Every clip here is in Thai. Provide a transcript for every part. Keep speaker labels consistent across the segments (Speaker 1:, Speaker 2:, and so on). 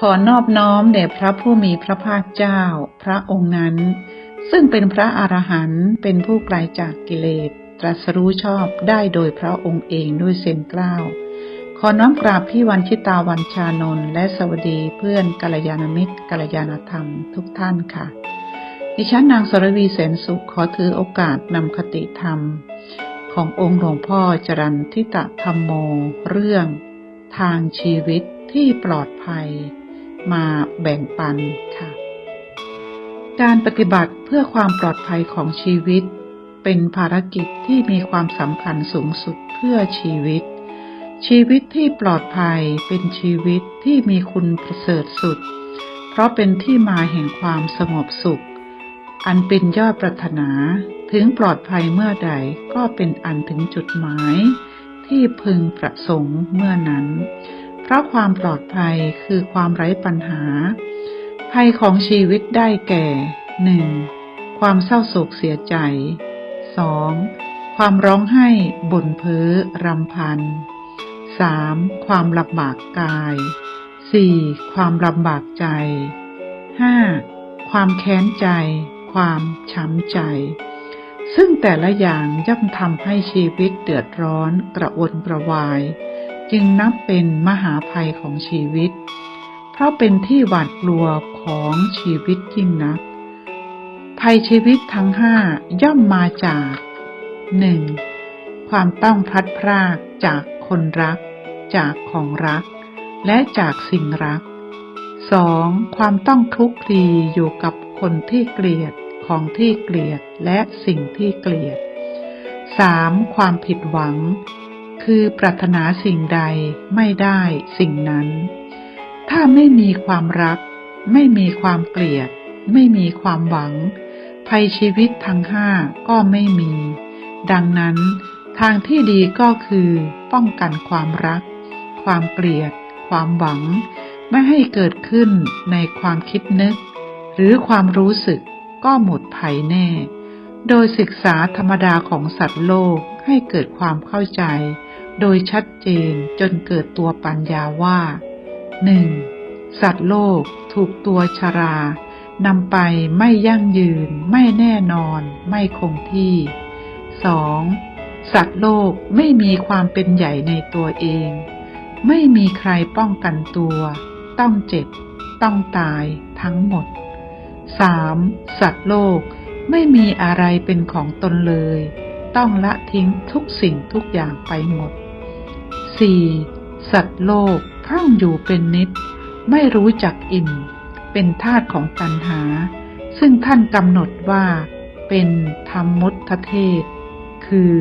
Speaker 1: ขอนอบน้อมแด่พระผู้มีพระภาคเจ้า พระองค์นั้น ซึ่งเป็นพระอรหันต์เป็นผู้ไกลจากกิเลส ตรัสรู้ชอบได้โดยพระองค์เองด้วยเสียงกล้าว ขอน้อมกราบพี่วันชิตาวันชานนท์และสวัสดีเพื่อนกัลยาณมิตรกัลยาณธรรมทุกท่านค่ะ ดิฉันนางสรวีแสนสุขขอถือโอกาสนำคติธรรม ขององค์หลวงพ่อจรันทิตะธรรมโม เรื่อง ทางชีวิตที่ปลอดภัย มาแบ่งปันค่ะ การปฏิบัติเพื่อความปลอดภัยของชีวิต เป็นภารกิจที่มีความสำคัญสูงสุดเพื่อชีวิต ชีวิตที่ปลอดภัยเป็นชีวิตที่มีคุณประเสริฐสุด เพราะเป็นที่มาแห่งความสงบสุข อันเป็นยอดปรารถนาถึงปลอดภัยเมื่อใดก็เป็นอันถึงจุดหมายที่พึงประสงค์เมื่อนั้น เพราะความปลอดภัยคือความไร้ปัญหา ภัยของชีวิตได้แก่ 1. ความเศร้าโศกเสียใจ 2. ความร้องไห้บ่นเพ้อรำพัน 3. ความลำบากกาย 4. ความลำบากใจ 5. ความแค้นใจ ความช้ำใจ ซึ่งแต่ละอย่างย่อมทำให้ชีวิตเดือดร้อนกระวนกระวาย จึงนับเป็นมหาภัยของชีวิต เพราะเป็นที่หวาดกลัวของชีวิตยิ่งนัก ภัยชีวิตทั้งห้าย่อมมาจาก 1. ความต้องพลัดพรากจากคนรัก จากของรัก และจากสิ่งรัก 2. ความต้องคลุกคลีอยู่กับคนที่เกลียดของที่เกลียดและสิ่งที่เกลียด 3. ความผิดหวัง คือปรารถนาสิ่งใดไม่ได้สิ่งนั้น ถ้าไม่มีความรัก ไม่มีความเกลียด ไม่มีความหวัง ภัยชีวิตทั้งห้าก็ไม่มี ดังนั้น ทางที่ดีก็คือ ป้องกันความรัก ความเกลียด ความหวัง ไม่ให้เกิดขึ้นในความคิดนึก หรือความรู้สึกก็หมดภัยแน่ โดยศึกษาธรรมดาของสัตว์โลกให้เกิดความเข้าใจ โดยชัดเจนจนเกิดตัวปัญญาว่า 1. สัตว์โลกถูกตัวชรานำไปไม่ยั่งยืน ไม่แน่นอน ไม่คงที่ 2. สัตว์โลกไม่มีความเป็นใหญ่ในตัวเอง ไม่มีใครป้องกันตัว ต้องเจ็บ ต้องตายทั้งหมด 3. สัตว์โลกไม่มีอะไรเป็นของตนเลย ต้องละทิ้งทุกสิ่งทุกอย่างไปหมด 4. สัตว์โลกพร่องอยู่เป็นนิด ไม่รู้จักอิ่ม เป็นทาสของตัณหา ซึ่งท่านกำหนดว่า เป็นธรรมมุตเทศ คือ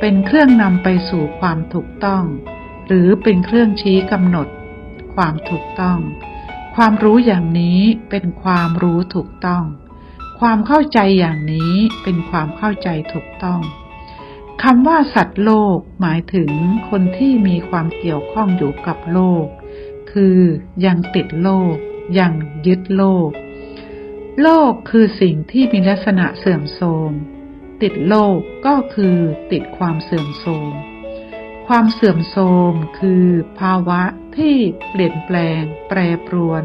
Speaker 1: เป็นเครื่องนำไปสู่ความถูกต้อง หรือเป็นเครื่องชี้กำหนด ความถูกต้อง ความรู้อย่างนี้เป็นความรู้ถูกต้อง ความเข้าใจอย่างนี้เป็นความเข้าใจถูกต้อง คำว่าสัตว์โลกหมายถึงคนที่มีความเกี่ยวข้องอยู่กับโลก คือยังติดโลก ยังยึดโลก โลกคือสิ่งที่มีลักษณะเสื่อมโทรม ติดโลกก็คือติดความเสื่อมโทรม ความเสื่อมโทรมคือภาวะที่เปลี่ยนแปลง แปรปรวน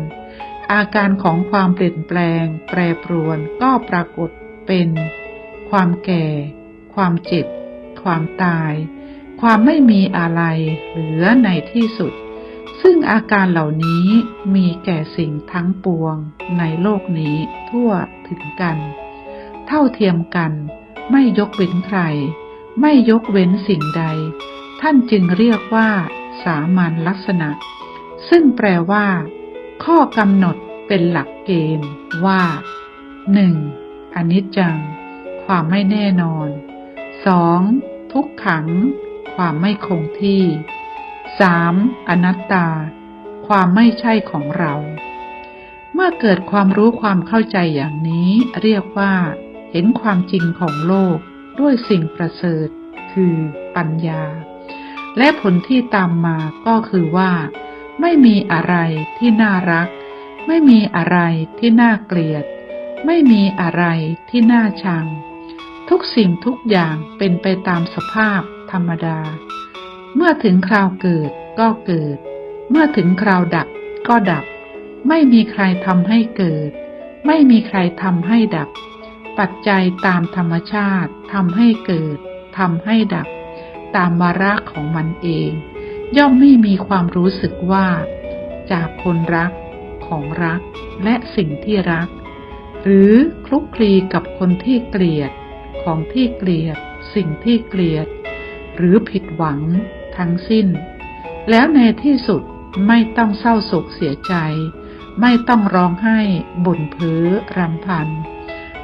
Speaker 1: อาการของความเปลี่ยนแปลง แปรปรวนก็ปรากฏเป็น ความแก่ ความเจ็บ ความตาย ความไม่มีอะไรเหลือในที่สุด ซึ่งอาการเหล่านี้มีแก่สิ่งทั้งปวงในโลกนี้ทั่วถึงกัน เท่าเทียมกัน ไม่ยกเว้นใคร ไม่ยกเว้นสิ่งใด ท่านจึงเรียกว่า สามัญลักษณะ ซึ่งแปลว่า ข้อกำหนดเป็นหลักเกณฑ์ว่า 1. อนิจจัง ความไม่แน่นอน 2. ทุกขัง ความไม่คงที่ 3. อนัตตา ความไม่ใช่ของเรา เมื่อเกิดความรู้ความเข้าใจอย่างนี้ เรียกว่า เห็นความจริงของโลกด้วยสิ่งประเสริฐ คือปัญญา และผลที่ตามมาก็คือว่า ไม่มีอะไรที่น่ารัก ไม่มีอะไรที่น่าเกลียด ไม่มีอะไรที่น่าชัง ทุกสิ่งทุกอย่างเป็นไปตามสภาพธรรมดา เมื่อถึงคราวเกิดก็เกิด เมื่อถึงคราวดับก็ดับ ไม่มีใครทำให้เกิด ไม่มีใครทำให้ดับ ปัจจัยตามธรรมชาติทำให้เกิดทำให้ดับ ตามวาระของมันเอง ย่อมไม่มีความรู้สึกว่า จากคนรักของรักและสิ่งที่รัก หรือคลุกคลีกับคนที่เกลียด ของที่เกลียด สิ่งที่เกลียด หรือผิดหวังทั้งสิ้น แล้วในที่สุดไม่ต้องเศร้าโศกเสียใจ ไม่ต้องร้องไห้บ่นเพ้อรำพัน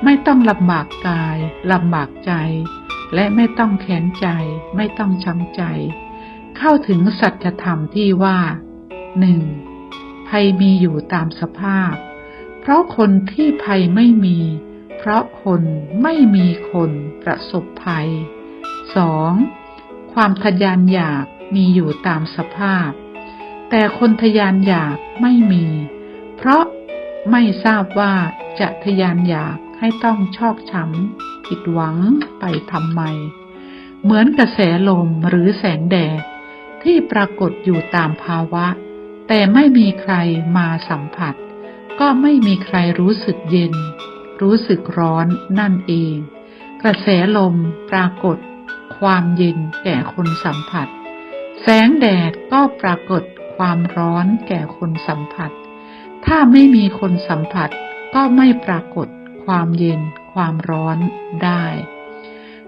Speaker 1: ไม่ต้องลำบากกายลำบากใจ และไม่ต้องแค้นใจ ไม่ต้องช้ำใจ เข้าถึงสัจธรรมที่ว่าหนึ่งภัยมีอยู่ตามสภาพ เพราะคนที่ภัยไม่มี เพราะคนไม่มีคนประสบภัย 2. ความทะยานอยากมีอยู่ตามสภาพ แต่คนทะยานอยากไม่มี เพราะไม่ทราบว่าจะทะยานอยากให้ต้องชอกช้ำผิดหวังไปทำไม เหมือนกระแสลมหรือแสงแดดที่ปรากฏอยู่ตามภาวะ แต่ไม่มีใครมาสัมผัส ก็ไม่มีใครรู้สึกเย็น รู้สึกร้อนนั่นเอง กระแสลมปรากฏ ความเย็นแก่คนสัมผัส แสงแดดก็ปรากฏความร้อนแก่คนสัมผัส ถ้าไม่มีคนสัมผัสก็ไม่ปรากฏความเย็นความร้อนได้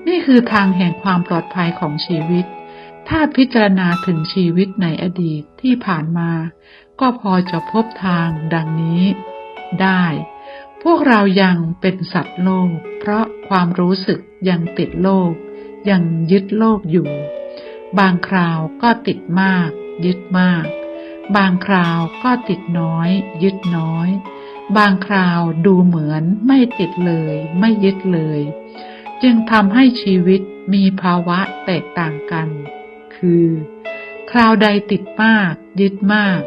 Speaker 1: นี่คือทางแห่งความปลอดภัยของชีวิต ถ้าพิจารณาถึงชีวิตในอดีตที่ผ่านมา ก็พอจะพบทางดังนี้ได้ พวกเรายังเป็นสัตว์โลก เพราะความรู้สึกยังติดโลก ยังยึดโลกอยู่ บางคราวก็ติดมาก ยึดมาก บางคราวก็ติดน้อย ยึดน้อย บางคราวดูเหมือนไม่ติดเลย ไม่ยึดเลย จึงทำให้ชีวิตมีภาวะแตกต่างกัน คือ คราวใดติดมาก ยึดมาก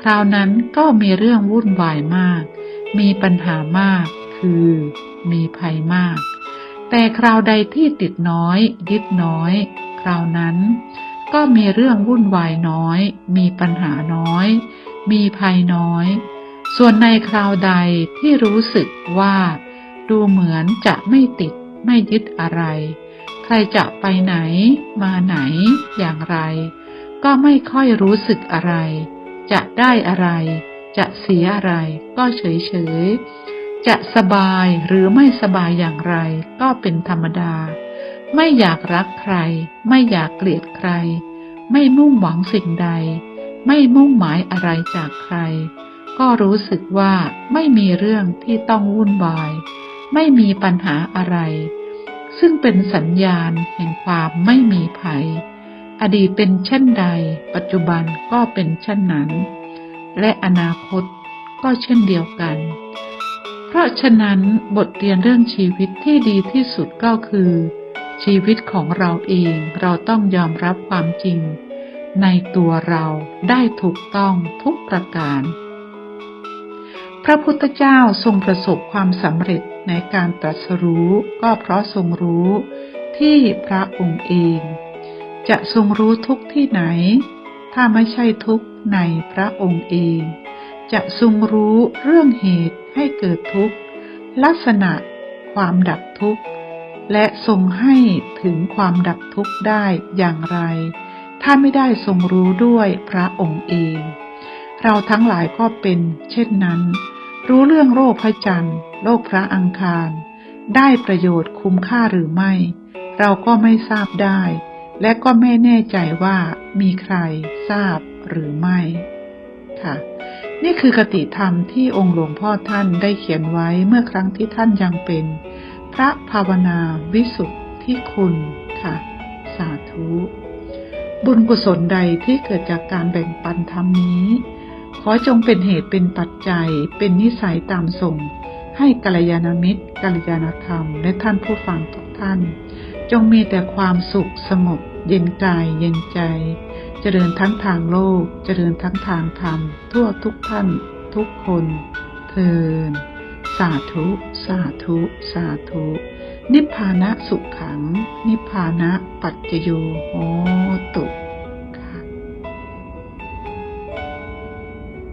Speaker 1: คราวนั้นก็มีเรื่องวุ่นวายมาก มีปัญหามาก คือมีภัยมาก แต่คราวใดที่ติดน้อย ยึดน้อย คราวนั้น ก็มีเรื่องวุ่นวายน้อย มีปัญหาน้อย มีภัยน้อย ส่วนในคราวใดที่รู้สึกว่า ดูเหมือนจะไม่ติดไม่ยึดอะไร ใครจะไปไหน มาไหน อย่างไร ก็ไม่ค่อยรู้สึกอะไร จะได้อะไร จะเสียอะไร ก็เฉยเฉยจะสบายหรือไม่สบายอย่างไร ก็เป็นธรรมดา ไม่อยากรักใคร ไม่อยากเกลียดใคร ไม่มุ่งหวังสิ่งใด ไม่มุ่งหมายอะไรจากใคร ก็รู้สึกว่าไม่มีเรื่องที่ต้องวุ่นวาย ไม่มีปัญหาอะไร ซึ่งเป็นสัญญาณแห่งความไม่มีภัย อดีตเป็นเช่นใด ปัจจุบันก็เป็นเช่นนั้น และอนาคตก็เช่นเดียวกัน เพราะฉะนั้นบทเรียนเรื่องชีวิตที่ดีที่สุดก็คือ ชีวิตของเราเองเราต้องยอมรับความจริง ในตัวเราได้ถูกต้องทุกประการ พระพุทธเจ้าทรงประสบความสำเร็จในการตรัสรู้ก็เพราะทรงรู้ที่พระองค์เอง จะทรงรู้ทุกที่ไหน ถ้าไม่ใช่ทุก ในพระองค์เอง จะทรงรู้เรื่องเหตุให้เกิดทุกข์ ลักษณะความดับทุกข์ และทรงให้ถึงความดับทุกข์ได้อย่างไร ถ้าไม่ได้ทรงรู้ด้วยพระองค์เอง เราทั้งหลายก็เป็น เช่นนั้น รู้เรื่องโรคพระจันทร์โลกพระอังคาร ได้ประโยชน์คุ้มค่าหรือไม่ เราก็ไม่ทราบได้ และก็ไม่แน่ใจว่ามีใครทราบ หรือไม่ค่ะ นี่คือคติธรรมที่องค์หลวงพ่อท่านได้เขียนไว้เมื่อครั้งที่ท่านยังเป็น พระภาวนาวิสุทธิคุณค่ะ สาธุ บุญกุศลใดที่เกิดจากการแบ่งปันธรรมนี้ ขอจงเป็นเหตุเป็นปัจจัย เป็นนิสัยตามส่ง ให้กัลยาณมิตรกัลยาณธรรม และท่านผู้ฟังทุกท่าน จงมีแต่ความสุขสงบเย็นกายเย็นใจ เจริญทั้งทางโลก เจริญทั้งทางธรรม ทั่วทุกท่าน ทุกคนเทินสาธุ สาธุ สาธุ นิพพานะสุขขัง นิพพานะปัจจโยโหตุ